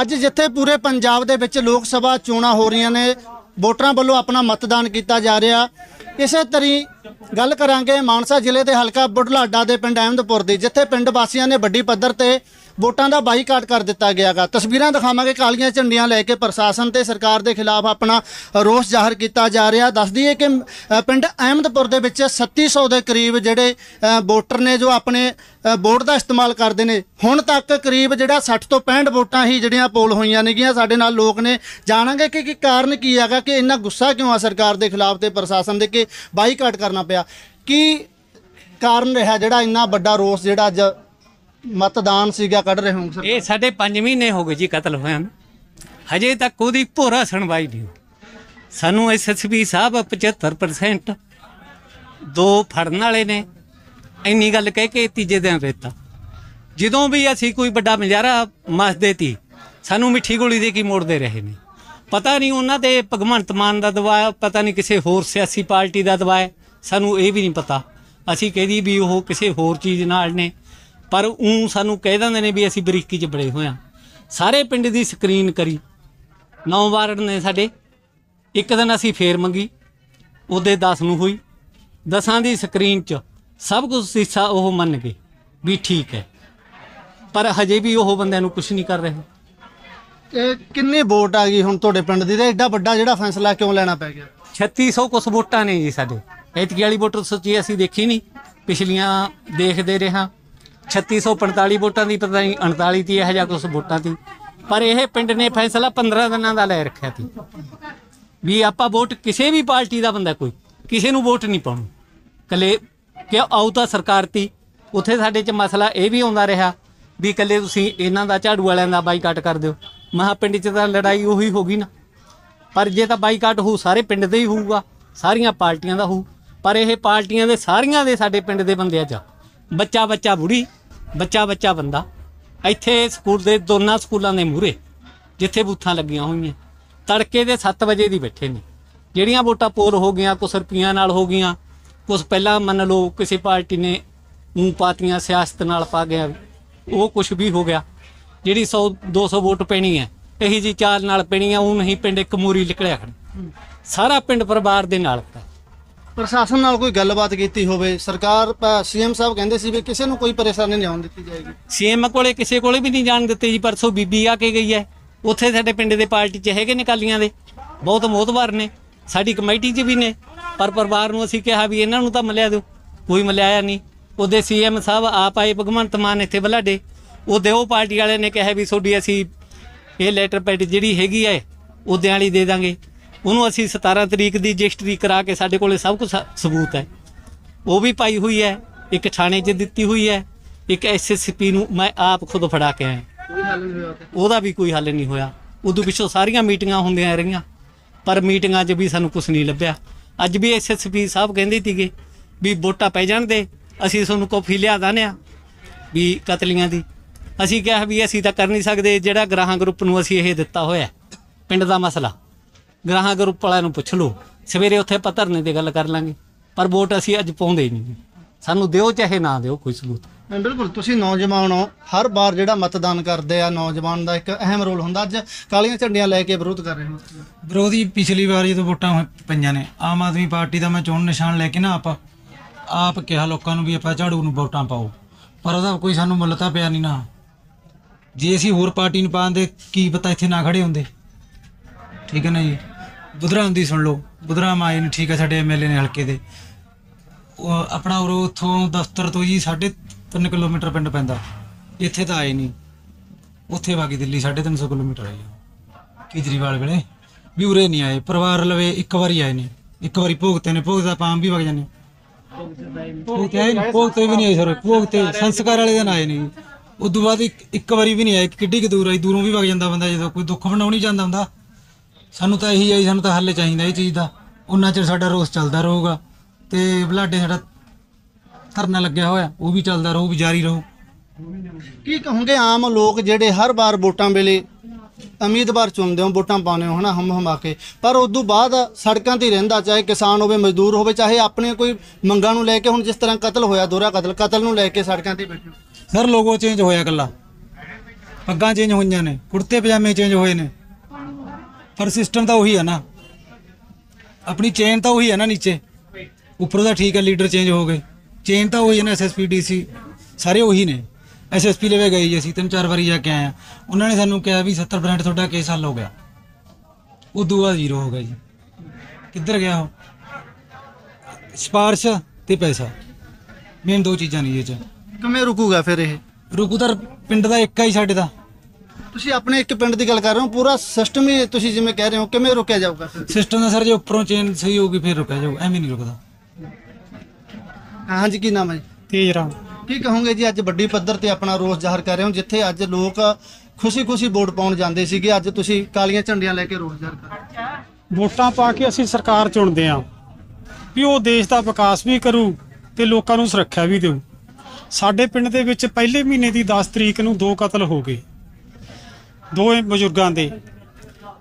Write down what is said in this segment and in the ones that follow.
ਅੱਜ ਜਿੱਥੇ ਪੂਰੇ ਪੰਜਾਬ ਦੇ ਵਿੱਚ ਲੋਕ ਸਭਾ ਚੋਣਾਂ ਹੋ ਰਹੀਆਂ ਨੇ, ਵੋਟਰਾਂ ਵੱਲੋਂ ਆਪਣਾ ਮਤਦਾਨ ਕੀਤਾ ਜਾ ਰਿਹਾ। ਇਸੇ ਤਰੀ ਗੱਲ ਕਰਾਂਗੇ ਮਾਨਸਾ ਜ਼ਿਲ੍ਹੇ ਦੇ ਹਲਕਾ ਬੁਢਲਾਡਾ ਦੇ ਪਿੰਡ ਅਹਿਮਦਪੁਰ ਦੀ, ਜਿੱਥੇ ਪਿੰਡ ਵਾਸੀਆਂ ਨੇ ਵੱਡੀ ਪੱਧਰ ਤੇ ਵੋਟਾਂ ਦਾ ਬਾਈਕਾਟ ਕਰ ਦਿੱਤਾ ਗਿਆਗਾ। ਤਸਵੀਰਾਂ ਦਿਖਾਵਾਂਗੇ ਕਾਲੀਆਂ ਝੰਡੀਆਂ ਲੈ ਕੇ ਪ੍ਰਸ਼ਾਸਨ ਤੇ ਸਰਕਾਰ ਦੇ ਖਿਲਾਫ ਆਪਣਾ ਰੋਸ ਜ਼ਾਹਰ ਕੀਤਾ ਜਾ ਰਿਹਾ। ਦੱਸ ਦਈਏ ਕਿ ਪਿੰਡ ਅਹਿਮਦਪੁਰ ਦੇ ਵਿੱਚ 3700 ਦੇ ਕਰੀਬ ਜਿਹੜੇ ਵੋਟਰ ਨੇ ਜੋ ਆਪਣੇ ਵੋਟ ਦਾ ਇਸਤੇਮਾਲ ਕਰਦੇ ਨੇ, ਹੁਣ ਤੱਕ ਕਰੀਬ ਜਿਹੜਾ 60 ਤੋਂ 65 ਵੋਟਾਂ ਹੀ ਜਿਹੜੀਆਂ ਪੋਲ ਹੋਈਆਂ ਨੇਗੀਆਂ। ਸਾਡੇ ਨਾਲ ਲੋਕ ਨੇ। ਜਾਣਾਂਗੇ ਕਿ, ਕੀ ਕਾਰਨ ਕੀ ਹੈਗਾ, ਕਿ ਇੰਨਾ ਗੁੱਸਾ ਕਿਉਂ ਆ ਸਰਕਾਰ ਦੇ ਖਿਲਾਫ ਤੇ ਪ੍ਰਸ਼ਾਸਨ ਦੇ ਕਿ ਬਾਈਕਾਟ ਕਰਨਾ ਪਿਆ। ਕੀ ਕਾਰਨ ਰਿਹਾ ਜਿਹੜਾ ਇੰਨਾ ਵੱਡਾ ਰੋਸ ਜਿਹੜਾ ਅੱਜ ਮਤਦਾਨ ਸੀਗਾ ਕੱਢ ਰਹੇ ਹੋ ਸਰ? ਇਹ ਸਾਡੇ 5 ਮਹੀਨੇ ਹੋ ਗਏ ਜੀ ਕਤਲ ਹੋਇਆ ਨੂੰ ਹਜੇ ਤੱਕ ਉਹਦੀ ਭੋਰਾ ਸੁਣਵਾਈ ਨਹੀਂ ਹੋਈ। ਸਾਨੂੰ ਐਸਐਸਪੀ ਸਾਹਿਬ 75% ਦੋ ਫੜਨ ਵਾਲੇ ਨੇ। ਇੰਨੀ ਗੱਲ ਕਹਿ ਕੇ ਤੀਜੇ ਦਿਨ ਰੇਤਾ ਜਦੋਂ ਵੀ ਅਸੀਂ ਕੋਈ ਵੱਡਾ ਮਜ਼ਾਰਾ ਮਸਦੇ ਤੀ ਸਾਨੂੰ ਮਿੱਠੀ ਗੋਲੀ ਦੇ ਕੀ ਮੋੜਦੇ ਰਹੇ ਨੇ। ਪਤਾ ਨਹੀਂ ਉਹਨਾਂ ਦੇ ਭਗਵੰਤ ਮਾਨ ਦਾ ਦਬਾਅ ਪਤਾ ਨਹੀਂ ਕਿਸੇ ਹੋਰ ਸਿਆਸੀ ਪਾਰਟੀ ਦਾ ਦਬਾਅ ਹੈ, ਸਾਨੂੰ ਇਹ ਵੀ ਨਹੀਂ ਪਤਾ। ਅਸੀਂ ਕਹਿੰਦੀ ਵੀ ਉਹ ਕਿਸੇ ਹੋਰ ਚੀਜ਼ ਨਾਲ ਨੇ। ਪਰ ਉਹ ਸਾਨੂੰ ਕਹਿ ਦਿੰਦੇ ਨੇ ਵੀ ਅਸੀਂ ਬਰੀਕੀ 'ਚ ਬੜੇ ਹੋਇਆ ਸਾਰੇ ਪਿੰਡ ਦੀ ਸਕਰੀਨ ਕਰੀ। ਨੌ ਵਾਰਡ ਨੇ ਸਾਡੇ। ਇੱਕ ਦਿਨ ਅਸੀਂ ਫੇਰ ਮੰਗੀ। ਉਹਦੇ 10 ਨੂੰ ਹੋਈ। ਦਸਾਂ ਦੀ ਸਕਰੀਨ 'ਚ ਸਭ ਕੁਝ ਸੀਸਾ ਉਹ ਮੰਨ ਗਏ ਵੀ ਠੀਕ ਹੈ। ਪਰ ਹਜੇ ਵੀ ਉਹ ਬੰਦਿਆਂ ਨੂੰ ਕੁਝ ਨਹੀਂ ਕਰ ਰਹੇ। ਇਹ ਕਿੰਨੀ ਵੋਟ ਆ ਗਈ ਹੁਣ ਤੁਹਾਡੇ ਪਿੰਡ ਦੀ? ਤੇ ਐਡਾ ਵੱਡਾ ਜਿਹੜਾ ਫੈਸਲਾ ਕਿਉਂ ਲੈਣਾ ਪੈ ਗਿਆ? 3600 ਕੁਛ ਵੋਟਾਂ ਨੇ ਜੀ ਸਾਡੇ। ਐਤਕੀ ਵਾਲੀ ਵੋਟਰ ਸੱਚੀ ਅਸੀਂ ਦੇਖੀ ਨਹੀਂ। ਪਿਛਲੀਆਂ ਦੇਖਦੇ ਰਹਾ 3645 ਵੋਟਾਂ ਦੀ ਪਤਾ ਨਹੀਂ 39 ਤੀ, ਇਹ ਜਿਹਾ ਕੁਛ ਵੋਟਾਂ ਦੀ ਪਰ ਇਹ ਪਿੰਡ ਨੇ ਫੈਸਲਾ 15 ਦਿਨਾਂ ਦਾ ਲੈ ਰੱਖਿਆ ਸੀ ਵੀ ਆਪਾਂ ਵੋਟ ਕਿਸੇ ਵੀ ਪਾਰਟੀ ਦਾ ਬੰਦਾ ਕੋਈ, ਕਿਸੇ ਨੂੰ ਵੋਟ ਨਹੀਂ ਪਾਉਣੀ। ਕੱਲੇ ਕਿ ਆਉ ਤਾਂ ਸਰਕਾਰ ਤੀ, ਉੱਥੇ ਸਾਡੇ 'ਚ ਮਸਲਾ ਇਹ ਵੀ ਆਉਂਦਾ ਰਿਹਾ ਵੀ ਕੱਲੇ ਤੁਸੀਂ ਇਹਨਾਂ ਦਾ ਝਾੜੂ ਵਾਲਿਆਂ ਦਾ ਬਾਈਕਾਟ ਕਰ ਦਿਓ। ਮਹਾ ਪਿੰਡ 'ਚ ਤਾਂ ਲੜਾਈ ਉਹੀ ਹੋ ਗਈ ਨਾ। ਪਰ ਜੇ ਤਾਂ ਬਾਈਕਾਟ ਹੋ ਸਾਰੇ ਪਿੰਡ ਦੇ ਹੀ ਹੋਊਗਾ, ਸਾਰੀਆਂ ਪਾਰਟੀਆਂ ਦਾ ਹੋਊ। ਪਰ ਇਹ ਪਾਰਟੀਆਂ ਦੇ ਸਾਰੀਆਂ ਦੇ ਸਾਡੇ ਪਿੰਡ ਦੇ ਬੰਦਿਆਂ 'ਚ ਬੱਚਾ ਬੱਚਾ ਬੁੜੀ, ਬੱਚਾ ਬੱਚਾ ਬੰਦਾ। ਇੱਥੇ ਸਕੂਲ ਦੇ ਦੋਨਾਂ ਸਕੂਲਾਂ ਦੇ ਮੂਹਰੇ, ਜਿੱਥੇ ਬੂਥਾਂ ਲੱਗੀਆਂ ਹੋਈਆਂ। ਤੜਕੇ ਦੇ 7 ਵਜੇ ਦੀ ਬੈਠੇ ਨੇ। ਜਿਹੜੀਆਂ ਵੋਟਾਂ ਪੋਲ ਹੋ ਗਈਆਂ, ਕੁਛ ਰੁਪਈਆਂ ਨਾਲ ਹੋ ਗਈਆਂ, ਕੁਛ ਪਹਿਲਾਂ ਮੰਨ ਲਓ ਕਿਸੇ ਪਾਰਟੀ ਨੇ ਮੂੰਹ ਪਾਤੀਆਂ, ਸਿਆਸਤ ਨਾਲ ਪਾ ਗਿਆ, ਉਹ ਕੁਛ ਵੀ ਹੋ ਗਿਆ। ਜਿਹੜੀ 100 200 ਵੋਟ ਪੈਣੀ ਹੈ, ਇਹੀ ਜੀ ਚਾਲ ਨਾਲ ਪੈਣੀ ਆ ਉਹ ਨਹੀਂ ਪਿੰਡ ਇੱਕ ਮੂਰੀ ਨਿਕਲਿਆ ਖੜਾ ਸਾਰਾ ਪਿੰਡ ਪਰਿਵਾਰ ਦੇ ਨਾਲ ਪ੍ਰਸ਼ਾਸਨ ਨਾਲ ਕੋਈ ਗੱਲਬਾਤ ਕੀਤੀ ਹੋਵੇ, ਸਰਕਾਰ ਸੀਐਮ ਸਾਹਿਬ ਕਹਿੰਦੇ ਸੀ ਵੀ ਕਿਸੇ ਨੂੰ ਕੋਈ ਪਰੇਸ਼ਾਨੀ ਨਹੀਂ ਆਉਣ ਦਿੱਤੀ ਜਾਏਗੀ। ਸੀਐਮ ਕੋਲੇ ਕਿਸੇ ਕੋਲੇ ਵੀ ਨਹੀਂ ਜਾਣ ਦਿੱਤੇ ਜੀ, ਪਰਸੋਂ ਬੀਬੀ ਆ ਕੇ ਗਈ ਹੈ। ਉੱਥੇ ਸਾਡੇ ਪਿੰਡ ਦੇ ਪਾਰਟੀ 'ਚ ਹੈਗੇ ਨੇ ਕਾਲੀਆਂ ਦੇ, ਬਹੁਤ ਮੋਹਤਵਾਰ ਨੇ, ਸਾਡੀ ਕਮੇਟੀ 'ਚ ਵੀ ਨੇ, ਪਰ ਪਰਿਵਾਰ ਨੂੰ ਅਸੀਂ ਕਿਹਾ ਵੀ ਇਹਨਾਂ ਨੂੰ ਤਾਂ ਮਿਲਿਆ ਦਿਓ, ਕੋਈ ਮਿਲਿਆ ਨਹੀਂ। ਉਹਦੇ ਸੀਐਮ ਸਾਹਿਬ ਆਪ ਆਏ, ਭਗਵੰਤ ਮਾਨ ਇੱਥੇ ਬਲਾਡੇ, ਉਹਦੇ ਉਹ ਪਾਰਟੀ ਵਾਲੇ ਨੇ ਕਿਹਾ ਵੀ ਤੁਹਾਡੀ ਅਸੀਂ ਇਹ ਲੈਟਰ ਪੈਡ ਜਿਹੜੀ ਹੈਗੀ ਹੈ, ਉਹਦਿਆਂ ਵਾਲੀ ਦੇ ਦਾਂਗੇ। ਉਹਨੂੰ ਅਸੀਂ 17 ਤਰੀਕ ਦੀ ਰਜਿਸਟਰੀ ਕਰਾ ਕੇ ਸਾਡੇ ਕੋਲੇ ਸਭ ਕੁਝ ਸਬੂਤ ਹੈ। ਉਹ ਵੀ ਪਾਈ ਹੋਈ ਹੈ ਇੱਕ ਥਾਣੇ 'ਚ ਦਿੱਤੀ ਹੋਈ ਹੈ ਇੱਕ ਐਸਐਸਪੀ ਨੂੰ ਮੈਂ ਆਪ ਖੁਦ ਫੜਾ ਕੇ ਆਇਆ। ਉਹਦਾ ਵੀ ਕੋਈ ਹੱਲ ਨਹੀਂ ਹੋਇਆ। ਉਦੋਂ ਪਿੱਛੋਂ ਸਾਰੀਆਂ ਮੀਟਿੰਗਾਂ ਹੁੰਦੀਆਂ ਰਹੀਆਂ ਪਰ ਮੀਟਿੰਗਾਂ 'ਚ ਵੀ ਸਾਨੂੰ ਕੁਝ ਨਹੀਂ ਲੱਭਿਆ। ਅੱਜ ਵੀ ਐਸਐਸਪੀ ਸਾਹਿਬ ਕਹਿੰਦੇ ਸੀਗੇ ਵੀ ਵੋਟਾਂ ਪੈ ਜਾਣ ਦੇ ਅਸੀਂ ਤੁਹਾਨੂੰ ਕਾਫੀ ਲਿਆ ਦਾਨੇ ਆ ਵੀ ਕਤਲੀਆਂ ਦੀ। ਅਸੀਂ ਕਿਹਾ ਵੀ ਅਸੀਂ ਤਾਂ ਕਰ ਨਹੀਂ ਸਕਦੇ ਜਿਹੜਾ ਗ੍ਰਾਹਾਂ ਗਰੁੱਪ ਨੂੰ ਅਸੀਂ ਇਹ ਦਿੱਤਾ ਹੋਇਆ ਪਿੰਡ ਦਾ ਮਸਲਾ। ਗ੍ਰਾਹਾਂ ਗਰੁੱਪ ਵਾਲਿਆਂ ਨੂੰ ਪੁੱਛ ਲਓ। ਸਵੇਰੇ ਉੱਥੇ ਆਪਾਂ ਧਰਨੇ ਤੇ ਗੱਲ ਕਰ ਲਾਂਗੇ। ਪਰ ਵੋਟ ਅਸੀਂ ਅੱਜ ਪਾਉਂਦੇ ਹੀ ਨਹੀਂ। ਸਾਨੂੰ ਦਿਓ ਚਾਹੇ ਨਾ ਦਿਓ ਕੋਈ ਸਬੂਤ। ਹਾਂ, ਬਿਲਕੁਲ ਤੁਸੀਂ ਨੌਜਵਾਨ ਹੋ। ਹਰ ਵਾਰ ਜਿਹੜਾ ਮਤਦਾਨ ਕਰਦੇ ਆ ਨੌਜਵਾਨ ਦਾ ਇੱਕ ਅਹਿਮ ਰੋਲ ਹੁੰਦਾ। ਅੱਜ ਕਾਲੀਆਂ ਝੰਡੀਆਂ ਲੈ ਕੇ ਵਿਰੋਧ ਕਰ ਰਹੇ ਹੋ ਵਿਰੋਧੀ ਪਿਛਲੀ ਵਾਰ ਜਦੋਂ ਵੋਟਾਂ ਹੋਈ- ਪਈਆਂ ਨੇ ਆਮ ਆਦਮੀ ਪਾਰਟੀ ਦਾ ਮੈਂ ਚੋਣ ਨਿਸ਼ਾਨ ਲੈ ਕੇ ਨਾ ਆਪ ਆਪ ਕਿਹਾ ਲੋਕਾਂ ਨੂੰ ਵੀ ਆਪਾਂ ਝਾੜੂ ਨੂੰ ਵੋਟਾਂ ਪਾਓ। ਪਰ ਉਹਦਾ ਕੋਈ ਸਾਨੂੰ ਮੁੱਲ ਤਾਂ ਪਿਆ ਨਹੀਂ ਨਾ। ਜੇ ਅਸੀਂ ਹੋਰ ਪਾਰਟੀ ਨੂੰ ਪਾਉਂਦੇ ਕੀ ਪਤਾ ਇੱਥੇ ਨਾ ਖੜੇ ਹੁੰਦੇ। ਠੀਕ ਹੈ ਨਾ ਜੀ? ਬੁਧਰਾਮ ਦੀ ਸੁਣ ਲਓ। ਬੁਧਰਾਮ ਆਏ ਨੇ ਠੀਕ ਹੈ, ਸਾਡੇ ਐਮਐਲਏ ਨੇ ਹਲਕੇ ਦੇ। ਉਹ ਆਪਣਾ ਉਰੋਂ ਉੱਥੋਂ ਦਫ਼ਤਰ ਤੋਂ ਜੀ 3.5 ਕਿਲੋਮੀਟਰ ਪਿੰਡ ਪੈਂਦਾ। ਇੱਥੇ ਤਾਂ ਆਏ ਨਹੀਂ। ਉੱਥੇ ਬਾਕੀ ਦਿੱਲੀ 350 ਕਿਲੋਮੀਟਰ ਆਈ ਕੇਜਰੀਵਾਲ ਵੇਲੇ ਵੀ ਉਰੇ ਨਹੀਂ ਆਏ। ਪਰਿਵਾਰ ਲਵੇ ਇੱਕ ਵਾਰੀ ਆਏ ਨੇ। ਇੱਕ ਵਾਰੀ ਭੋਗਤੇ ਨੇ। ਭੋਗਤਾ ਪਾਮ ਵੀ ਵਗ ਜਾਂਦੇ ਭੋਗਤੇ ਆਏ ਨੇ ਭੋਗ ਵੀ ਨਹੀਂ ਆਏ ਸਰ। ਭੋਗਤੇ ਸੰਸਕਾਰ ਵਾਲੇ ਦਿਨ ਆਏ ਨੇ ਉਦੋਂ ਬਾਅਦ ਇੱਕ ਇੱਕ ਵਾਰੀ ਵੀ ਨਹੀਂ ਆਏ। ਕਿੱਡੀ ਕਿ ਦੂਰ ਆਈ ਦੂਰੋਂ ਵੀ ਵਗ ਜਾਂਦਾ ਬੰਦਾ ਜਦੋਂ ਕੋਈ ਦੁੱਖ ਬਣਾਉਣੀ ਜਾਂਦਾ ਹੁੰਦਾ। ਸਾਨੂੰ ਤਾਂ ਇਹੀ ਆਈ ਸਾਨੂੰ ਤਾਂ ਹੱਲ ਚਾਹੀਦਾ ਇਹ ਚੀਜ਼ ਦਾ। ਉਹਨਾਂ ਚਿਰ ਸਾਡਾ ਰੋਸ ਚੱਲਦਾ ਰਹੂਗਾ। ਤੇ ਬਲਾਡੇ ਸਾਡਾ ਧਰਨਾ ਲੱਗਿਆ ਹੋਇਆ ਉਹ ਵੀ ਚੱਲਦਾ ਰਹੂ ਵੀ ਜਾਰੀ ਰਹੂ। ਕੀ ਕਹੋਗੇ ਆਮ ਲੋਕ ਜਿਹੜੇ ਹਰ ਵਾਰ ਵੋਟਾਂ ਵੇਲੇ ਉਮੀਦਵਾਰ ਚੁਣਦੇ ਹੋ ਵੋਟਾਂ ਪਾਉਂਦੇ ਹੋ ਹਨਾ ਹਮ ਹਮਾ ਕੇ? ਪਰ ਉਸ ਤੋਂ ਬਾਅਦ ਸੜਕਾਂ ਤੇ ਹੀ ਰਹਿੰਦਾ ਚਾਹੇ ਕਿਸਾਨ ਹੋਵੇ ਮਜ਼ਦੂਰ ਹੋਵੇ ਚਾਹੇ ਆਪਣੇ ਕੋਈ ਮੰਗਾਂ ਨੂੰ ਲੈ ਕੇ ਹੁਣ ਜਿਸ ਤਰ੍ਹਾਂ ਕਤਲ ਹੋਇਆ ਦੋਹਰਾ ਕਤਲ ਕਤਲ ਨੂੰ ਲੈ ਕੇ ਸੜਕਾਂ ਤੇ ਬੈਠੇ ਹੋ। ਸਰ ਲੋਗੋ ਚੇਂਜ ਹੋਇਆ ਕੱਲਾ ਪੱਗਾਂ ਚੇਂਜ ਹੋਈਆਂ ਨੇ ਕੁੜਤੇ ਪਜਾਮੇ ਚੇਂਜ ਹੋਏ ਨੇ। ਪਰ ਸਿਸਟਮ ਤਾਂ ਉਹੀ ਹੈ ਨਾ। ਆਪਣੀ ਚੇਨ ਤਾਂ ਉਹੀ ਹੈ ਨਾ ਨੀਚੇ। ਉੱਪਰੋਂ ਦਾ ਠੀਕ ਹੈ ਲੀਡਰ ਚੇਂਜ ਹੋ ਗਏ। ਚੇਨ ਤਾਂ ਉਹੀ ਹੈ ਨਾ ਐਸਐਸਪੀ ਡੀਸੀ ਸਾਰੇ ਉਹੀ ਨੇ। ਐਸਐਸਪੀ ਲੈਵੇ ਗਏ ਜੀ ਅਸੀਂ ਤਿੰਨ ਚਾਰ ਵਾਰੀ ਜਾ ਕੇ ਆਏ ਆ। ਉਹਨਾਂ ਨੇ ਸਾਨੂੰ ਕਿਹਾ ਵੀ 70% ਤੁਹਾਡਾ ਕੇਸ ਹੱਲ ਹੋ ਗਿਆ। ਉਹ ਦੂਆ ਜ਼ੀਰੋ ਹੋ ਗਿਆ ਜੀ। ਕਿੱਧਰ ਗਿਆ ਉਹ? ਸਿਫਾਰਿਸ਼ ਤੇ ਪੈਸਾ। ਮੇਨ ਦੋ ਚੀਜ਼ਾਂ ਨਹੀਂ ਇਹ ਚ। ਕਿਵੇਂ ਰੁਕੂਗਾ ਫਿਰ ਇਹ? ਰੁਕੂ ਤਾਂ ਪਿੰਡ ਦਾ ਇੱਕ ਹੀ ਸਾਡੇ ਦਾ। ਤੁਸੀਂ ਆਪਣੇ ਇੱਕ ਪਿੰਡ ਦੀ ਗੱਲ ਕਰ ਰਹੇ ਹੋ ਪੂਰਾ ਸਿਸਟਮ ਹੀ ਤੁਸੀਂ ਜਿਵੇਂ ਕਹਿ ਰਹੇ ਹੋ ਕਿਵੇਂ ਰੁਕਿਆ ਜਾਊਗਾ ਸਿਸਟਮ ਦਾ ਸਰ ਜੇ ਉੱਪਰੋਂ ਚੇਨ ਸਹੀ ਹੋਊਗੀ ਫਿਰ ਰੁਕਿਆ ਜਾਊ ਐਵੇਂ ਨਹੀਂ ਰੁਕਦਾ। ਹਾਂਜੀ ਕੀ ਨਾਮ ਹੈ ਜੀ? ਤੇਜ ਰਾਮ। ਕੀ ਕਹੋਗੇ ਜੀ ਅੱਜ ਵੱਡੀ ਪੱਧਰ ਤੇ ਆਪਣਾ ਰੋਸ ਜ਼ਾਹਰ ਕਰ ਰਹੇ ਹੋ ਜਿੱਥੇ ਅੱਜ ਲੋਕ ਖੁਸ਼ੀ-ਖੁਸ਼ੀ ਵੋਟ ਪਾਉਣ ਜਾਂਦੇ ਸੀਗੇ ਅੱਜ ਤੁਸੀਂ ਕਾਲੀਆਂ ਝੰਡੀਆਂ ਲੈ ਕੇ ਰੋਸ ਜ਼ਾਹਰ ਕਰ ਰਹੇ ਹੋ। ਵੋਟਾਂ ਪਾ ਕੇ ਅਸੀਂ ਸਰਕਾਰ ਚੁਣਦੇ ਆਂ ਵੀ ਉਹ ਦੇਸ਼ ਦਾ ਵਿਕਾਸ ਵੀ ਕਰੂ ਤੇ ਲੋਕਾਂ ਨੂੰ ਸੁਰੱਖਿਆ ਵੀ ਦੇਊ। ਸਾਡੇ ਪਿੰਡ ਦੇ ਵਿੱਚ ਪਹਿਲੇ ਮਹੀਨੇ ਦੀ 10 ਤਰੀਕ ਨੂੰ ਦੋ ਕਤਲ ਹੋ ਗਏ। ਦੋਵੇਂ ਬਜ਼ੁਰਗਾਂ ਦੇ।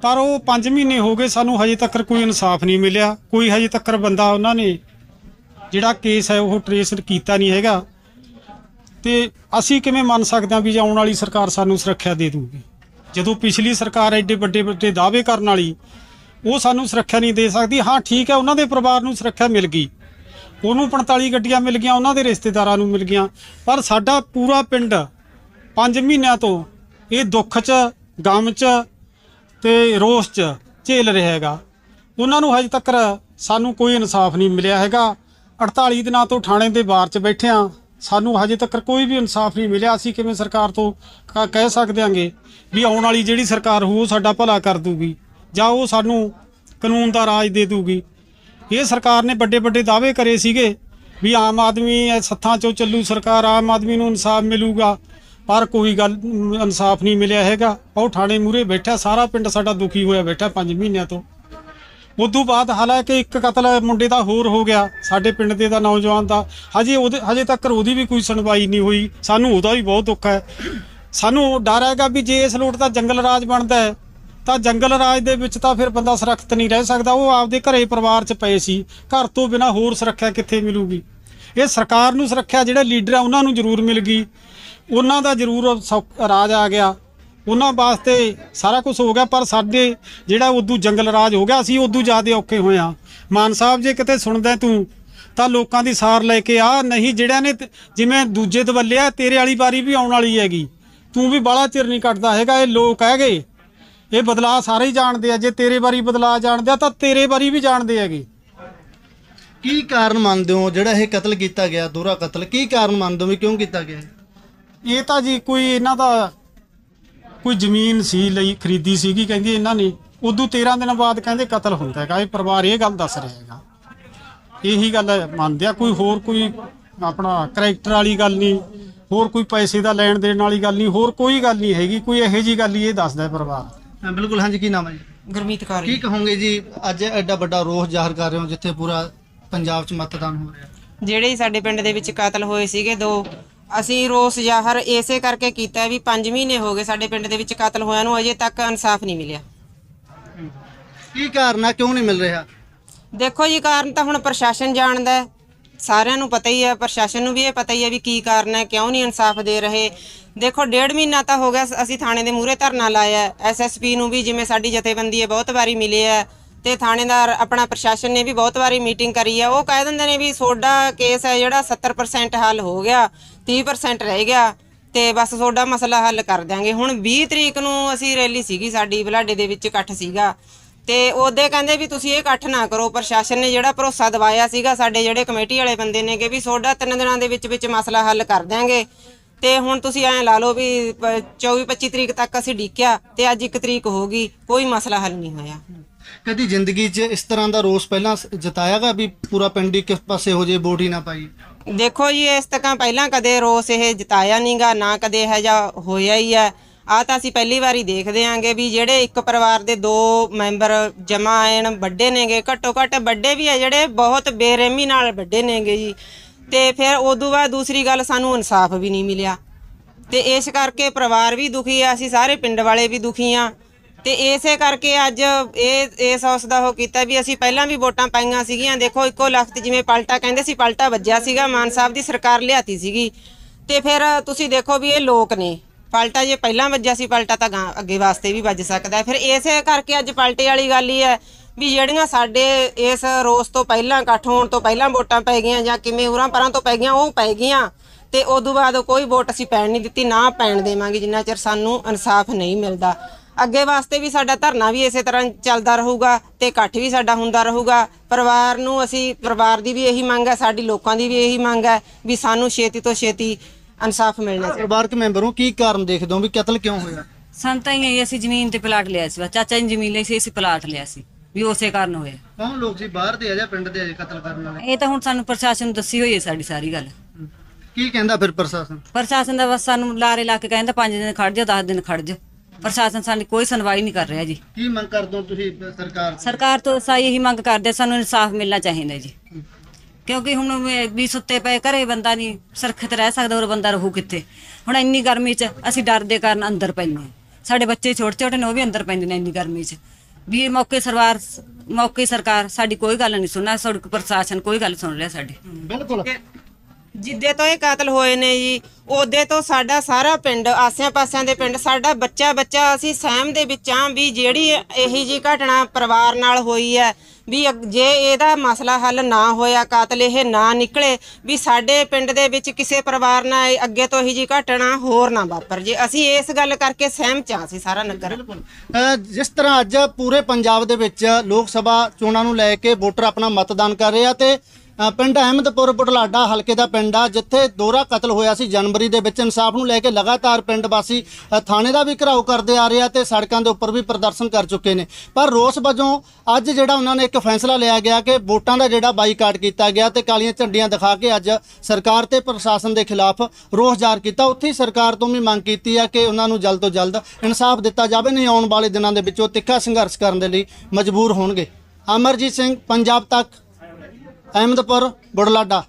ਪਰ ਉਹ 5 ਮਹੀਨੇ ਹੋ ਗਏ ਸਾਨੂੰ ਹਜੇ ਤੱਕ ਕੋਈ ਇਨਸਾਫ ਨਹੀਂ ਮਿਲਿਆ। ਕੋਈ ਹਜੇ ਤੱਕ ਬੰਦਾ ਉਹਨਾਂ ਨੇ ਜਿਹੜਾ ਕੇਸ ਹੈ ਉਹ ਟਰੇਸ ਕੀਤਾ ਨਹੀਂ ਹੈਗਾ। ਤੇ ਅਸੀਂ ਕਿਵੇਂ ਮੰਨ ਸਕਦੇ ਹਾਂ ਵੀ ਜੇ ਆਉਣ ਵਾਲੀ ਸਰਕਾਰ ਸਾਨੂੰ ਸੁਰੱਖਿਆ ਦੇ ਦੂਗੀ? ਜਦੋਂ ਪਿਛਲੀ ਸਰਕਾਰ ਐਡੇ ਵੱਡੇ ਵੱਡੇ ਦਾਅਵੇ ਕਰਨ ਵਾਲੀ, ਉਹ ਸਾਨੂੰ ਸੁਰੱਖਿਆ ਨਹੀਂ ਦੇ ਸਕਦੀ। ਹਾਂ, ਠੀਕ ਹੈ, ਉਹਨਾਂ ਦੇ ਪਰਿਵਾਰ ਨੂੰ ਸੁਰੱਖਿਆ ਮਿਲ ਗਈ। ਉਹਨੂੰ 45 ਗੱਡੀਆਂ ਮਿਲ ਗਈਆਂ, ਉਹਨਾਂ ਦੇ ਰਿਸ਼ਤੇਦਾਰਾਂ ਨੂੰ ਮਿਲ ਗਈਆਂ। ਪਰ ਸਾਡਾ ਪੂਰਾ ਪਿੰਡ 5 ਮਹੀਨਿਆਂ ਤੋਂ ਇਹ ਦੁੱਖ 'ਚ, ਗਮ 'ਚ ਤੇ ਰੋਸ 'ਚ ਝੇਲ ਰਿਹਾ ਹੈਗਾ। ਉਹਨਾਂ ਨੂੰ ਹਜੇ ਤੱਕ ਸਾਨੂੰ ਕੋਈ ਇਨਸਾਫ ਨਹੀਂ ਮਿਲਿਆ ਹੈਗਾ। 48 ਦਿਨਾਂ ਤੋਂ ਥਾਣੇ ਦੇ ਬਾਰ 'ਚ ਬੈਠੇ ਆ ਸਾਨੂੰ ਹਜੇ ਤੱਕ ਕੋਈ ਵੀ ਇਨਸਾਫ ਨਹੀਂ ਮਿਲਿਆ। ਅਸੀਂ ਕਿਵੇਂ ਸਰਕਾਰ ਤੋਂ ਕ- ਕਹਿ ਸਕਦੇ ਆਂਗੇ ਵੀ ਆਉਣ ਵਾਲੀ ਜਿਹੜੀ ਸਰਕਾਰ ਹੋਊ ਸਾਡਾ ਭਲਾ ਕਰ ਦੂਗੀ ਜਾਂ ਉਹ ਸਾਨੂੰ ਕਾਨੂੰਨ ਦਾ ਰਾਜ ਦੇ ਦੂਗੀ। ਇਹ ਸਰਕਾਰ ਨੇ ਵੱਡੇ ਵੱਡੇ ਦਾਅਵੇ ਕਰੇ ਸੀਗੇ ਵੀ ਆਮ ਆਦਮੀ ਸੱਥਾਂ ਚੋਂ ਚੱਲੂ ਸਰਕਾਰ, ਆਮ ਆਦਮੀ ਨੂੰ ਇਨਸਾਫ ਮਿਲੂਗਾ। ਪਰ ਕੋਈ ਗੱਲ ਇਨਸਾਫ ਨਹੀਂ ਮਿਲਿਆ ਹੈਗਾ। ਉਹ ਥਾਣੇ ਮੂਰੇ ਬੈਠਾ, ਸਾਰਾ ਪਿੰਡ ਸਾਡਾ ਦੁਖੀ ਹੋਇਆ ਬੈਠਾ 5 ਮਹੀਨਿਆਂ ਤੋਂ। ਉਦੋਂ ਬਾਅਦ ਹਾਲਾਂਕਿ ਇੱਕ ਕਤਲ ਮੁੰਡੇ ਦਾ ਹੋਰ ਹੋ ਗਿਆ, ਸਾਡੇ ਪਿੰਡ ਦੇ ਦਾ ਨੌਜਵਾਨ ਦਾ। ਹਜੇ ਉਹਦੇ, ਹਜੇ ਤੱਕ ਉਹਦੀ ਵੀ ਕੋਈ ਸੁਣਵਾਈ ਨਹੀਂ ਹੋਈ। ਸਾਨੂੰ ਉਹਦਾ ਵੀ ਬਹੁਤ ਦੁੱਖ ਹੈ। ਸਾਨੂੰ ਡਰ ਹੈਗਾ ਵੀ ਜੇ ਇਸ ਲੋਟ ਦਾ ਜੰਗਲ ਰਾਜ ਬਣਦਾ ਹੈ, ਤਾਂ ਜੰਗਲ ਰਾਜ ਦੇ ਵਿੱਚ ਤਾਂ ਫਿਰ ਬੰਦਾ ਸੁਰੱਖਿਅਤ ਨਹੀਂ ਰਹਿ ਸਕਦਾ। ਉਹ ਆਪਦੇ ਘਰੇ ਪਰਿਵਾਰ 'ਚ ਪਏ ਸੀ। ਘਰ ਤੋਂ ਬਿਨਾ ਹੋਰ ਸੁਰੱਖਿਆ ਕਿੱਥੇ ਮਿਲੂਗੀ? ਇਹ ਸਰਕਾਰ ਨੂੰ ਸੁਰੱਖਿਆ ਜਿਹੜੇ ਲੀਡਰ ਆ ਉਹਨਾਂ ਨੂੰ ਜ਼ਰੂਰ ਮਿਲ ਗਈ। ਉਹਨਾਂ ਦਾ ਜ਼ਰੂਰ ਸੌ- ਰਾਜ ਆ ਗਿਆ। ਉਹਨਾਂ ਵਾਸਤੇ ਸਾਰਾ ਕੁਝ ਹੋ ਗਿਆ, ਪਰ ਸਾਡੇ ਜਿਹੜਾ ਉਦੋਂ ਜੰਗਲ ਰਾਜ ਹੋ ਗਿਆ, ਅਸੀਂ ਉਦੋਂ ਜ਼ਿਆਦਾ ਔਖੇ ਹੋਏ ਆ ਮਾਨ ਸਾਹਿਬ, ਜੇ ਕਿਤੇ ਸੁਣਦਾ ਤੂੰ, ਤਾਂ ਲੋਕਾਂ ਦੀ ਸਾਰ ਲੈ ਕੇ ਆ। ਨਹੀਂ, ਜਿਹੜਿਆਂ ਨੇ ਜਿਵੇਂ ਦੂਜੇ ਦਵੱਲਿਆ ਤੇਰੇ ਵਾਲੀ ਵਾਰੀ ਵੀ ਆਉਣ ਵਾਲੀ ਹੈਗੀ। ਤੂੰ ਵੀ ਬਾਹਲਾ ਚਿਰ ਨਹੀਂ ਕੱਟਦਾ ਹੈਗਾ, ਇਹ ਲੋਕ ਹੈਗੇ। ਇਹ ਬਦਲਾਅ ਸਾਰੇ ਹੀ ਜਾਣਦੇ ਆ। ਜੇ ਤੇਰੇ ਵਾਰੀ ਬਦਲਾਅ ਜਾਣਦੇ ਆ, ਤਾਂ ਤੇਰੇ ਵਾਰੀ ਵੀ ਜਾਣਦੇ ਹੈਗੇ। ਕੀ ਕਾਰਨ ਮੰਨਦੇ ਹੋ ਜਿਹੜਾ ਇਹ ਕਤਲ ਕੀਤਾ ਗਿਆ, ਦੋਹਰਾ ਕਤਲ? ਕੀ ਕਾਰਨ ਮੰਨਦੇ ਹੋ ਵੀ ਕਿਉਂ ਕੀਤਾ ਗਿਆ ਇਹ? ਤਾਂ ਜੀ ਕੋਈ ਇਹਨਾਂ ਦਾ ਕੋਈ ਜ਼ਮੀਨ ਸੀ ਲਈ ਖਰੀਦੀ ਸੀਗੀ ਕਹਿੰਦੀ ਇਹਨਾਂ ਨੇ ਉਦੋਂ 13 ਦਿਨਾਂ ਬਾਅਦ ਕਹਿੰਦੇ ਕਤਲ ਹੁੰਦਾ ਹੈਗਾ ਇਹ ਪਰਿਵਾਰ ਇਹ ਗੱਲ ਦੱਸ ਰਿਹਾ ਹੈਗਾ ਇਹੀ ਗੱਲ ਮੰਨਦੇ ਆ ਕੋਈ ਹੋਰ ਕੋਈ ਆਪਣਾ ਕਰੈਕਟਰ ਵਾਲੀ ਗੱਲ ਨਹੀਂ ਹੋਰ ਕੋਈ ਪੈਸੇ ਦਾ ਲੈਣ ਦੇਣ ਵਾਲੀ ਗੱਲ ਨਹੀਂ ਹੋਰ ਕੋਈ ਗੱਲ ਨਹੀਂ ਹੈਗੀ ਕੋਈ ਇਹੋ ਜੀ ਗੱਲ ਹੀ ਇਹ ਦੱਸਦਾ ਹੈ ਪਰਿਵਾਰ ਹਾਂ, ਬਿਲਕੁਲ ਹਾਂਜੀ ਕੀ ਨਾਮ ਹੈ ਜੀ ਗੁਰਮੀਤ ਕੌਰ ਕੀ ਜੀ। ਕਹੋਗੇ ਜੀ ਅੱਜ ਐਡਾ ਵੱਡਾ ਰੋਸ ਜ਼ਾਹਰ ਕਰ ਰਹੇ ਹੋ ਜਿੱਥੇ ਪੂਰਾ ਪੰਜਾਬ 'ਚ ਮਤਦਾਨ ਹੋ ਰਿਹਾ ਜਿਹੜੇ ਸਾਡੇ ਪਿੰਡ ਦੇ ਵਿੱਚ ਕਤਲ ਹੋਏ ਸੀਗੇ ਦੋ ਅਸੀਂ ਰੋਸ ਜ਼ਾਹਰ ਇਸੇ ਕਰਕੇ ਕੀਤਾ ਵੀ 5 ਮਹੀਨੇ ਹੋ ਗਏ ਸਾਡੇ ਪਿੰਡ ਦੇ ਵਿੱਚ ਕਤਲ ਹੋਇਆ ਨੂੰ ਅਜੇ ਤੱਕ ਇਨਸਾਫ ਨਹੀਂ ਮਿਲਿਆ। ਕੀ ਕਾਰਨ ਆ? ਕਿਉਂ ਨਹੀਂ ਮਿਲ ਰਿਹਾ? ਦੇਖੋ ਜੀ ਕਾਰਨ ਤਾਂ ਹੁਣ ਪ੍ਰਸ਼ਾਸਨ ਜਾਣਦਾ ਹੈ। ਸਾਰਿਆਂ ਨੂੰ ਪਤਾ ਹੀ ਹੈ ਪ੍ਰਸ਼ਾਸਨ ਨੂੰ ਵੀ ਇਹ ਪਤਾ ਹੀ ਹੈ ਵੀ ਕੀ ਕਾਰਨ ਹੈ ਕਿਉਂ ਨਹੀਂ ਇਨਸਾਫ ਦੇ ਰਹੇ। ਦੇਖੋ ਡੇਢ ਮਹੀਨਾ ਤਾਂ ਹੋ ਗਿਆ ਅਸੀਂ ਥਾਣੇ ਦੇ ਮੂਹਰੇ ਧਰਨਾ ਲਾਇਆ ਐਸਐਸਪੀ ਨੂੰ ਵੀ ਜਿਵੇਂ ਸਾਡੀ ਜਥੇਬੰਦੀ ਹੈ ਬਹੁਤ ਵਾਰੀ ਮਿਲੇ ਹੈ। ਤੇ ਥਾਣੇਦਾਰ ਆਪਣਾ ਪ੍ਰਸ਼ਾਸਨ ਨੇ ਵੀ ਬਹੁਤ ਵਾਰੀ ਮੀਟਿੰਗ ਕਰੀ ਹੈ ਉਹ ਕਹਿ ਦਿੰਦੇ ਨੇ ਵੀ ਤੁਹਾਡਾ ਕੇਸ ਹੈ ਜਿਹੜਾ 70% ਹੱਲ ਹੋ ਗਿਆ 30% ਰਹਿ ਗਿਆ ਤੇ ਬਸ ਤੁਹਾਡਾ ਮਸਲਾ ਹੱਲ ਕਰ ਦਿਆਂਗੇ। ਹੁਣ 20 ਤਰੀਕ ਨੂੰ ਅਸੀਂ ਰੈਲੀ ਸੀਗੀ ਸਾਡੀ, ਬਲਾਡੇ ਦੇ ਵਿੱਚ ਇਕੱਠ ਸੀਗਾ। ਤੇ ਉਹਦੇ ਕਹਿੰਦੇ ਵੀ ਤੁਸੀਂ ਇਹ ਇਕੱਠ ਨਾ ਕਰੋ, ਪ੍ਰਸ਼ਾਸਨ ਨੇ ਜਿਹੜਾ ਭਰੋਸਾ ਦਿਵਾਇਆ ਸੀਗਾ ਸਾਡੇ ਜਿਹੜੇ ਕਮੇਟੀ ਵਾਲੇ ਬੰਦੇ ਨੇ ਕਿ ਵੀ ਤੁਹਾਡਾ ਤਿੰਨ ਦਿਨਾਂ ਦੇ ਵਿੱਚ ਵਿੱਚ ਮਸਲਾ ਹੱਲ ਕਰ ਦਿਆਂਗੇ। ਤੇ ਹੁਣ ਤੁਸੀਂ ਐਂ ਲਾ ਲਓ ਵੀ 24 25 ਤਰੀਕ ਤੱਕ ਅਸੀਂ ਡੀਕਿਆ ਤੇ ਅੱਜ 1 ਤਰੀਕ ਹੋ ਗਈ, ਕੋਈ ਮਸਲਾ ਹੱਲ ਨਹੀਂ ਹੋਇਆ। ਕਦੀ ਜ਼ਿੰਦਗੀ 'ਚ ਇਸ ਤਰ੍ਹਾਂ ਦਾ ਰੋਸ ਪਹਿਲਾਂ ਸ- ਜਤਾਇਆਗਾ ਵੀ ਪੂਰਾ ਪਿੰਡ ਹੀ ਕਿਸ ਪਾਸੇ ਹੋ ਜੇ ਵੋਟ ਹੀ ਨਾ ਪਾਈ? ਦੇਖੋ ਜੀ, ਇਸ ਤੱਕਾਂ ਪਹਿਲਾਂ ਕਦੇ ਰੋਸ ਇਹ ਜਿਤਾਇਆ ਨਹੀਂਗਾ ਨਾ ਕਦੇ ਇਹ ਜਾ ਹੋਇਆ ਹੀ ਹੈ ਆ ਤਾਂ ਅਸੀਂ ਪਹਿਲੀ ਵਾਰੀ ਦੇਖਦੇ ਆਂਗੇ ਵੀ ਜਿਹੜੇ ਇੱਕ ਪਰਿਵਾਰ ਦੇ ਦੋ ਮੈਂਬਰ ਜਮਾ ਆਣ ਵੱਡੇ ਨੇਗੇ, ਘੱਟੋ ਘੱਟ ਵੱਡੇ ਵੀ ਆ ਜਿਹੜੇ ਬਹੁਤ ਬੇਰਹਿਮੀ ਨਾਲ ਵੱਡੇ ਨੇਗੇ ਜੀ। ਤੇ ਫਿਰ ਉਦੋਂ ਬਾਅਦ ਦੂਸਰੀ ਗੱਲ ਸਾਨੂੰ ਇਨਸਾਫ ਵੀ ਨਹੀਂ ਮਿਲਿਆ। ਤੇ ਇਸ ਕਰਕੇ ਪਰਿਵਾਰ ਵੀ ਦੁਖੀ ਆ, ਅਸੀਂ ਸਾਰੇ ਪਿੰਡ ਵਾਲੇ ਵੀ ਦੁਖੀ ਆ। ਤੇ ਇਸੇ ਕਰਕੇ ਅੱਜ ਇਹ, ਇਸ ਉਸ ਦਾ ਉਹ ਕੀਤਾ ਵੀ ਅਸੀਂ ਪਹਿਲਾਂ ਵੀ ਵੋਟਾਂ ਪਾਈਆਂ ਸੀਗੀਆਂ। ਦੇਖੋ, ਇੱਕੋ ਲਖਤ ਜਿਵੇਂ ਪਲਟਾ ਕਹਿੰਦੇ ਸੀ, ਪਲਟਾ ਵੱਜਿਆ ਸੀਗਾ, ਮਾਨ ਸਾਹਿਬ ਦੀ ਸਰਕਾਰ ਲਿਆਤੀ ਸੀਗੀ। ਤੇ ਫਿਰ ਤੁਸੀਂ ਦੇਖੋ ਵੀ ਇਹ ਲੋਕ ਨੇ। ਪਲਟਾ ਜੇ ਪਹਿਲਾਂ ਵੱਜਿਆ ਸੀ, ਪਲਟਾ ਤਾਂ ਗਾਂ ਅੱਗੇ ਵਾਸਤੇ ਵੀ ਵੱਜ ਸਕਦਾ। ਫਿਰ ਇਸੇ ਕਰਕੇ ਅੱਜ ਪਲਟੇ ਵਾਲੀ ਗੱਲ ਹੀ ਹੈ ਵੀ ਜਿਹੜੀਆਂ ਸਾਡੇ ਇਸ ਰੋਸ ਤੋਂ ਪਹਿਲਾਂ, ਇਕੱਠ ਹੋਣ ਤੋਂ ਪਹਿਲਾਂ ਵੋਟਾਂ ਪੈ ਗਈਆਂ ਜਾਂ ਕਿਵੇਂ ਉਰਾਂ ਪਰਾਂ ਤੋਂ ਪੈ ਗਈਆਂ, ਉਹ ਪੈ ਗਈਆਂ। ਤੇ ਉਦੋਂ ਬਾਅਦ ਕੋਈ ਵੋਟ ਅਸੀਂ ਪੈਣ ਨਹੀਂ ਦਿੱਤੀ, ਨਾ ਪੈਣ ਦੇਵਾਂਗੇ। ਜਿੰਨਾ ਚਿਰ ਸਾਨੂੰ ਇਨਸਾਫ ਨਹੀਂ ਮਿਲਦਾ। ਅੱਗੇ ਵਾਸਤੇ ਵੀ ਸਾਡਾ ਧਰਨਾ ਵੀ ਇਸੇ ਤਰ੍ਹਾਂ ਚੱਲਦਾ ਰਹੂਗਾ ਤੇ ਇਕੱਠ ਵੀ ਸਾਡਾ ਹੁੰਦਾ ਰਹੂਗਾ। ਪਰਿਵਾਰ ਨੂੰ ਅਸੀਂ ਪਰਿਵਾਰ ਦੀ ਵੀ ਇਹੀ ਮੰਗ ਹੈ ਸਾਡੀ ਲੋਕਾਂ ਦੀ ਵੀ ਇਹੀ ਮੰਗ ਹੈ ਵੀ ਸਾਨੂੰ ਛੇਤੀ ਤੋਂ ਛੇਤੀ ਇਨਸਾਫ ਮਿਲਣਾ ਚਾਹੀਦਾ। ਪਰਿਵਾਰਕ ਮੈਂਬਰੋਂ ਕੀ ਕਾਰਨ ਦੇਖਦੇ ਹੋ ਵੀ ਕਤਲ ਕਿਉਂ ਹੋਇਆ? ਸਾਨੂੰ ਤਾਂ ਹੀ ਅਸੀਂ ਜ਼ਮੀਨ ਤੇ ਪਲਾਟ ਲਿਆ ਸੀ ਚਾਚਾ ਜੀ ਜ਼ਮੀਨ ਲਈ ਸੀ ਅਸੀਂ ਪਲਾਟ ਲਿਆ ਸੀ ਵੀ ਉਸੇ ਕਾਰਨ ਹੋਇਆ। ਕੌਣ ਲੋਕ ਸੀ ਬਾਹਰ ਦੇ ਆ ਜਾਂ ਪਿੰਡ ਦੇ ਆ ਜੀ ਕਤਲ ਕਰਨ ਵਾਲੇ? ਇਹ ਤਾਂ ਹੁਣ ਸਾਨੂੰ ਪ੍ਰਸ਼ਾਸਨ ਨੂੰ ਦੱਸੀ ਹੋਈ ਹੈ ਸਾਡੀ ਸਾਰੀ ਗੱਲ। ਕੀ ਕਹਿੰਦਾ ਫਿਰ ਪ੍ਰਸ਼ਾਸਨ? ਪ੍ਰਸ਼ਾਸਨ ਦਾ ਬਸ ਸਾਨੂੰ ਲਾਰੇ ਲਾ ਕੇ ਕਹਿੰਦਾ 5 ਦਿਨ ਖੜ ਜਾ 10 ਦਿਨ ਖੜ ਜਾ ਪ੍ਰਸ਼ਾਸਨ ਸਾਡੀ ਕੋਈ ਸੁਣਵਾਈ ਨਹੀਂ ਕਰ ਰਿਹਾ ਜੀ। ਕੀ ਮੰਗ ਕਰਦੇ ਹੋ ਤੁਸੀਂ ਸਰਕਾਰ ਤੋਂ? ਸਰਕਾਰ ਤੋਂ ਸਾਈ ਇਹੀ ਮੰਗ ਕਰਦੇ ਸਾਨੂੰ ਇਨਸਾਫ ਮਿਲਣਾ ਚਾਹੀਦਾ ਜੀ। ਕਿਉਂਕਿ ਹੁਣ ਮੈਂ ਵੀ ਸੁੱਤੇ ਪਏ ਘਰੇ ਬੰਦਾ ਨਹੀਂ ਸੁਰੱਖਿਅਤ ਰਹਿ ਸਕਦਾ ਹੋਰ ਬੰਦਾ ਰਹੂ ਕਿੱਥੇ? ਹੁਣ ਇੰਨੀ ਗਰਮੀ 'ਚ ਅਸੀਂ ਡਰ ਦੇ ਕਾਰਨ ਅੰਦਰ ਪੈਂਦੇ ਹਾਂ। ਸਾਡੇ ਬੱਚੇ ਛੋਟੇ ਛੋਟੇ ਨੇ ਉਹ ਵੀ ਅੰਦਰ ਪੈਂਦੇ ਨੇ ਇੰਨੀ ਗਰਮੀ 'ਚ। ਵੀ ਇਹ ਮੌਕੇ ਸਰਕਾਰ ਮੌਕੇ ਸਰਕਾਰ ਸਾਡੀ ਕੋਈ ਗੱਲ ਨਹੀਂ ਸੁਣਨਾ ਸੜਕ ਪ੍ਰਸ਼ਾਸਨ ਕੋਈ ਗੱਲ ਸੁਣ ਰਿਹਾ ਸਾਡੀ। ਬਿਲਕੁਲ। ਜਿੱਦੇ ਤੋਂ ਇਹ ਕਾਤਲ ਹੋਏ ਨੇ ਜੀ, ਉਹਦੇ ਤੋਂ ਸਾਡਾ ਸਾਰਾ ਪਿੰਡ ਆਸਿਆਂ ਪਾਸਿਆਂ ਦੇ ਪਿੰਡ, ਸਾਡਾ ਬੱਚਾ ਬੱਚਾ ਅਸੀਂ ਸਹਿਮ ਦੇ ਵਿੱਚ ਆਂ ਵੀ ਜਿਹੜੀ ਇਹੀ ਜੀ ਘਟਨਾ ਪਰਿਵਾਰ ਨਾਲ ਹੋਈ ਹੈ, ਵੀ ਜੇ ਇਹਦਾ ਮਸਲਾ ਹੱਲ ਨਾ ਹੋਇਆ, ਕਾਤਲ ਇਹ ਨਾ ਨਿਕਲੇ, ਵੀ ਸਾਡੇ ਪਿੰਡ ਦੇ ਵਿੱਚ ਕਿਸੇ ਪਰਿਵਾਰ ਨਾਲ ਅੱਗੇ ਤੋਂ ਇਹੀ ਜੀ ਘਟਨਾ ਹੋਰ ਨਾ ਵਾਪਰ ਜੇ। ਅਸੀਂ ਇਸ ਗੱਲ ਕਰਕੇ ਸਹਿਮ ਚ ਆਂ ਅਸੀਂ ਸਾਰਾ ਨਗਰ। ਜਿਸ ਤਰ੍ਹਾਂ ਅੱਜ ਪੂਰੇ ਪੰਜਾਬ ਦੇ ਵਿੱਚ ਲੋਕ ਸਭਾ ਚੋਣਾਂ ਨੂੰ ਲੈ ਕੇ ਵੋਟਰ ਆਪਣਾ ਮਤਦਾਨ ਕਰ ਰਹੇ ਆ ਤੇ ਪਿੰਡ ਅਹਿਮਦਪੁਰ ਬੁਢਲਾਡਾ ਹਲਕੇ ਦਾ ਪਿੰਡ ਆ, ਜਿੱਥੇ ਦੋਹਰਾ ਕਤਲ ਹੋਇਆ ਸੀ ਜਨਵਰੀ ਦੇ ਵਿੱਚ। ਇਨਸਾਫ ਨੂੰ ਲੈ ਕੇ ਲਗਾਤਾਰ ਪਿੰਡ ਵਾਸੀ ਥਾਣੇ ਦਾ ਵੀ ਘਰਾਓ ਕਰਦੇ ਆ ਰਹੇ ਆ ਤੇ ਸੜਕਾਂ ਦੇ ਉੱਪਰ ਵੀ ਪ੍ਰਦਰਸ਼ਨ ਕਰ ਚੁੱਕੇ ਨੇ। ਪਰ ਰੋਸ ਵਜੋਂ ਅੱਜ ਜਿਹੜਾ ਉਹਨਾਂ ਨੇ ਇੱਕ ਫੈਸਲਾ ਲਿਆ ਗਿਆ ਕਿ ਵੋਟਾਂ ਦਾ ਜਿਹੜਾ ਬਾਈਕਾਟ ਕੀਤਾ ਗਿਆ ਤੇ ਕਾਲੀਆਂ ਝੰਡੀਆਂ ਦਿਖਾ ਕੇ ਅੱਜ ਸਰਕਾਰ ਤੇ ਪ੍ਰਸ਼ਾਸਨ ਦੇ ਖਿਲਾਫ ਰੋਸ ਜ਼ਾਹਰ ਕੀਤਾ। ਉੱਥੇ ਹੀ ਸਰਕਾਰ ਤੋਂ ਵੀ ਮੰਗ ਕੀਤੀ ਆ ਕਿ ਉਹਨਾਂ ਨੂੰ ਜਲਦ ਤੋਂ ਜਲਦ ਇਨਸਾਫ ਦਿੱਤਾ ਜਾਵੇ, ਨਹੀਂ ਆਉਣ ਵਾਲੇ ਦਿਨਾਂ ਦੇ ਵਿੱਚ ਉਹ ਤਿੱਖਾ ਸੰਘਰਸ਼ ਕਰਨ ਦੇ ਲਈ ਮਜਬੂਰ ਹੋਣਗੇ। ਅਮਰਜੀਤ ਸਿੰਘ, ਪੰਜਾਬ ਤੱਕ। ਅਹਿਮਦਪੁਰ ਬੁਢਲਾਡਾ